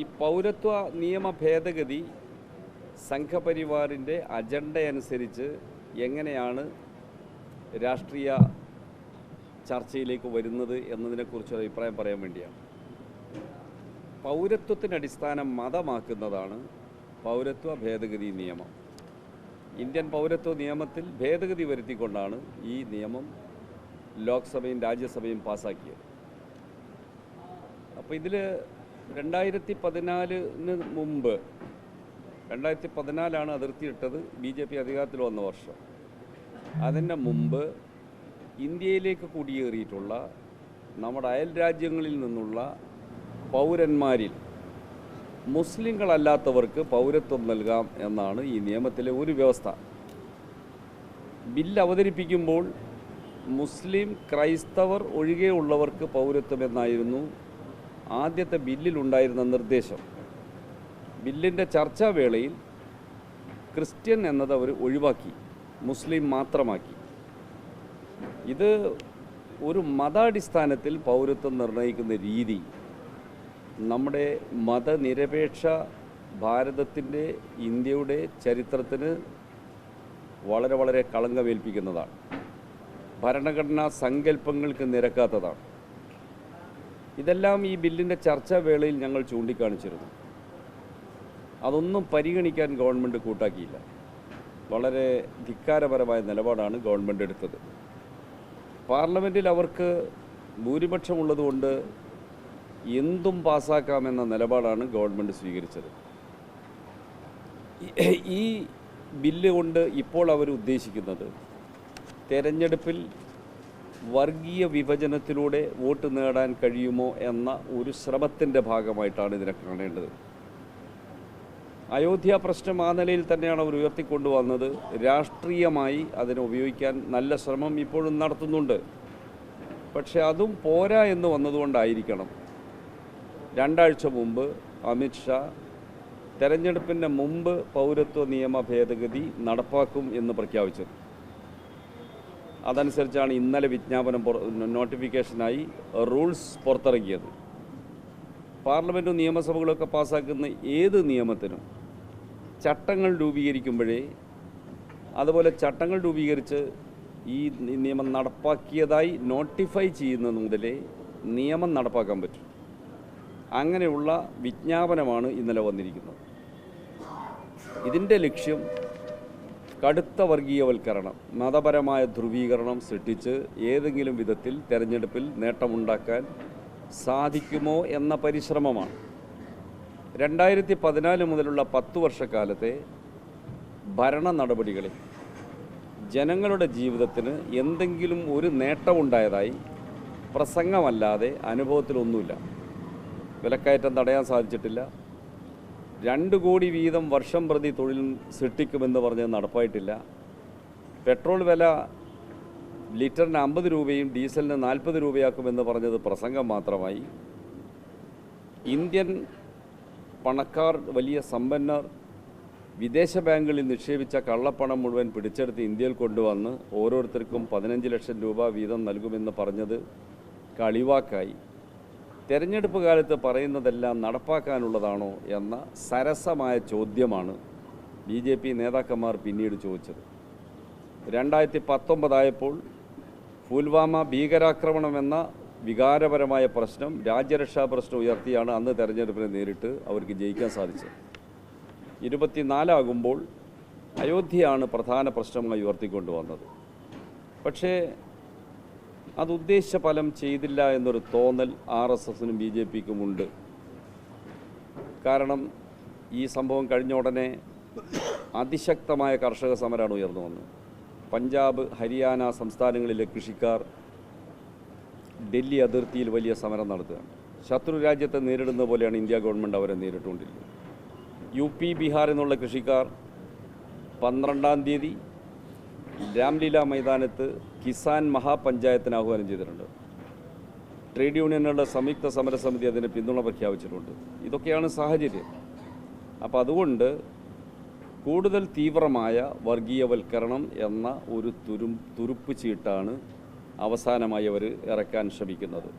ഈ പൗരത്വ നിയമ ഭേദഗതി സംഘപരിവാറിന്റെ അജണ്ട അനുസരിച്ച് എങ്ങനെയാണ് രാഷ്ട്രീയ ചർച്ചയിലേക്ക് വരുന്നത് എന്നതിനെക്കുറിച്ച് ഒരു അഭിപ്രായം പറയാൻ വേണ്ടിയാണ്. പൗരത്വത്തിന് അടിസ്ഥാനം മതമാക്കുന്നതാണ് പൗരത്വ ഭേദഗതി നിയമം. ഇന്ത്യൻ പൗരത്വ നിയമത്തിൽ ഭേദഗതി വരുത്തിക്കൊണ്ടാണ് ഈ നിയമം ലോക്സഭയും രാജ്യസഭയും പാസാക്കിയത്. അപ്പോൾ ഇതിൽ രണ്ടായിരത്തി പതിനാലിന് മുമ്പ് രണ്ടായിരത്തി പതിനാലാണ് അതിർത്തി ഇട്ടത് ബി ജെ പി അധികാരത്തിൽ വന്ന വർഷം. അതിന്റെ മുമ്പ് ഇന്ത്യയിലേക്ക് കുടിയേറിയിട്ടുള്ള നമ്മുടെ അയൽ രാജ്യങ്ങളിൽ നിന്നുള്ള പൗരന്മാരിൽ മുസ്ലിങ്ങളല്ലാത്തവർക്ക് പൗരത്വം നൽകാം എന്നാണ് ഈ നിയമത്തിലെ ഒരു വ്യവസ്ഥ. ബില്ല് അവതരിപ്പിക്കുമ്പോൾ മുസ്ലിം ക്രൈസ്തവർ ഒഴികെയുള്ളവർക്ക് പൗരത്വം എന്നായിരുന്നു ആദ്യത്തെ ബില്ലിലുണ്ടായിരുന്ന നിർദ്ദേശം. ബില്ലിന്റെ ചർച്ചാവേളയിൽ ക്രിസ്ത്യൻ എന്നത് അവർ ഒഴിവാക്കി മുസ്ലിം മാത്രമാക്കി. ഇത് ഒരു മതാടിസ്ഥാനത്തിൽ പൗരത്വം നിർണയിക്കുന്ന രീതി. നമ്മുടെ മതനിരപേക്ഷ ഭാരതത്തിന്റെ ഇന്ത്യയുടെ ചരിത്രത്തിന് വളരെ വളരെ കളങ്കമേൽപ്പിക്കുന്നതാണ്. ഭരണഘടനാ സങ്കല്പങ്ങൾക്ക് നിരക്കാത്തതാണ്. ഇതെല്ലാം ഈ ബില്ലിന്റെ ചർച്ചാ വേളയിൽ ഞങ്ങൾ ചൂണ്ടിക്കാണിച്ചിരുന്നു. അതൊന്നും പരിഗണിക്കാൻ ഗവൺമെന്റ് കൂട്ടാക്കിയില്ല. വളരെ ധിക്കാരപരമായ നിലപാടാണ് ഗവൺമെന്റ് എടുത്തത്. പാർലമെന്റിൽ അവർക്ക് ഭൂരിപക്ഷമുള്ളതുകൊണ്ട് എന്തും പാസ്സാക്കാമെന്ന നിലപാടാണ് ഗവൺമെന്റ് സ്വീകരിച്ചത്. ഈ- ബില്ല് കൊണ്ട് ഇപ്പോൾ അവർ ഉദ്ദേശിക്കുന്നത് തെരഞ്ഞെടുപ്പിൽ വർഗീയ വിഭജനത്തിലൂടെ വോട്ട് നേടാൻ കഴിയുമോ എന്ന ഒരു ശ്രമത്തിന്റെ ഭാഗമായിട്ടാണ് ഇതിനെ കാണേണ്ടത്. അയോധ്യ പ്രശ്നം ആ നിലയിൽ തന്നെയാണ് അവർ ഉയർത്തിക്കൊണ്ടുവന്നത്. രാഷ്ട്രീയമായി അതിനെ ഉപയോഗിക്കാൻ നല്ല ശ്രമം ഇപ്പോഴും നടത്തുന്നുണ്ട്. പക്ഷേ അതും പോരാ എന്ന് വന്നതുകൊണ്ടായിരിക്കണം. രണ്ടാഴ്ച മുമ്പ് അമിത്ഷാ തെരഞ്ഞെടുപ്പിന്റെ മുമ്പ് പൗരത്വ നിയമ ഭേദഗതി നടപ്പാക്കും എന്ന് പ്രഖ്യാപിച്ചത്. അതനുസരിച്ചാണ് ഇന്നലെ വിജ്ഞാപനം നോട്ടിഫിക്കേഷനായി റൂൾസ് പുറത്തിറങ്ങിയത്. പാർലമെന്റും നിയമസഭകളൊക്കെ പാസ്സാക്കുന്ന ഏത് നിയമത്തിനും ചട്ടങ്ങൾ രൂപീകരിക്കുമ്പോഴേ അതുപോലെ ചട്ടങ്ങൾ രൂപീകരിച്ച് ഈ നിയമം നടപ്പാക്കിയതായി നോട്ടിഫൈ ചെയ്യുന്നത് മുതലേ നിയമം നടപ്പാക്കാൻ പറ്റും. അങ്ങനെയുള്ള വിജ്ഞാപനമാണ് ഇന്നലെ വന്നിരിക്കുന്നത്. ഇതിന്റെ ലക്ഷ്യം കടുത്ത വർഗീയവൽക്കരണം മതപരമായ ധ്രുവീകരണം സൃഷ്ടിച്ച് ഏതെങ്കിലും വിധത്തിൽ തെരഞ്ഞെടുപ്പിൽ നേട്ടമുണ്ടാക്കാൻ സാധിക്കുമോ എന്ന പരിശ്രമമാണ്. രണ്ടായിരത്തി പതിനാല് മുതലുള്ള പത്ത് വർഷക്കാലത്തെ ഭരണ നടപടികളിൽ ജനങ്ങളുടെ ജീവിതത്തിന് എന്തെങ്കിലും ഒരു നേട്ടമുണ്ടായതായി പ്രസംഗമല്ലാതെ അനുഭവത്തിലൊന്നുമില്ല. വിലക്കയറ്റം തടയാൻ സാധിച്ചിട്ടില്ല. രണ്ട് കോടി വീതം വർഷം പ്രതി തൊഴിൽ സൃഷ്ടിക്കുമെന്ന് പറഞ്ഞത് നടപ്പായിട്ടില്ല. പെട്രോൾ വില ലിറ്ററിന് അമ്പത് രൂപയും ഡീസലിന് നാൽപ്പത് രൂപയാക്കുമെന്ന് പറഞ്ഞത് പ്രസംഗം മാത്രമായി. ഇന്ത്യൻ പണക്കാർ വലിയ സമ്പന്നർ വിദേശ ബാങ്കുകളിൽ നിക്ഷേപിച്ച കള്ളപ്പണം മുഴുവൻ പിടിച്ചെടുത്ത് ഇന്ത്യയിൽ കൊണ്ടുവന്ന് ഓരോരുത്തർക്കും പതിനഞ്ച് ലക്ഷം രൂപ വീതം നൽകുമെന്ന് പറഞ്ഞത് കളിവാക്കായി. തെരഞ്ഞെടുപ്പ് കാലത്ത് പറയുന്നതെല്ലാം നടപ്പാക്കാനുള്ളതാണോ എന്ന സരസമായ ചോദ്യമാണ് ബി ജെ പി നേതാക്കന്മാർ പിന്നീട് ചോദിച്ചത്. രണ്ടായിരത്തി പത്തൊമ്പതായപ്പോൾ പുൽവാമ ഭീകരാക്രമണം എന്ന വികാരപരമായ പ്രശ്നം രാജ്യരക്ഷാ പ്രശ്നം ഉയർത്തിയാണ് അന്ന് തെരഞ്ഞെടുപ്പിനെ നേരിട്ട് അവർക്ക് ജയിക്കാൻ സാധിച്ചത്. ഇരുപത്തിനാലാകുമ്പോൾ അയോധ്യയാണ് പ്രധാന പ്രശ്നമായി ഉയർത്തിക്കൊണ്ടുവന്നത്. പക്ഷേ അത് ഉദ്ദേശ ഫലം ചെയ്തില്ല എന്നൊരു തോന്നൽ ആർ എസ് എസിനും ബി ജെ പിക്കും ഉണ്ട് കാരണം ഈ സംഭവം കഴിഞ്ഞ ഉടനെ അതിശക്തമായ കർഷക സമരമാണ് ഉയർന്നു വന്നത്. പഞ്ചാബ് ഹരിയാന സംസ്ഥാനങ്ങളിലെ കൃഷിക്കാർ ഡൽഹി അതിർത്തിയിൽ വലിയ സമരം നടത്തുകയാണ്. ശത്രു രാജ്യത്തെ നേരിടുന്ന പോലെയാണ് ഇന്ത്യ ഗവൺമെന്റ് അവരെ നേരിട്ടുകൊണ്ടിരിക്കുന്നത് യു പി ബീഹാർ എന്നുള്ള കൃഷിക്കാർ പന്ത്രണ്ടാം തീയതി രാംലീല മൈതാനത്ത് കിസാൻ മഹാപഞ്ചായത്തിന് ആഹ്വാനം ചെയ്തിട്ടുണ്ട്. ട്രേഡ് യൂണിയനുകളുടെ സംയുക്ത സമരസമിതി അതിന് പിന്തുണ പ്രഖ്യാപിച്ചിട്ടുണ്ട്. ഇതൊക്കെയാണ് സാഹചര്യം. അപ്പോൾ അതുകൊണ്ട് കൂടുതൽ തീവ്രമായ വർഗീയവൽക്കരണം എന്ന ഒരു തുരു തുരുപ്പ് ചീട്ടാണ് അവസാനമായി അവർ ഇറക്കാൻ ശ്രമിക്കുന്നത്.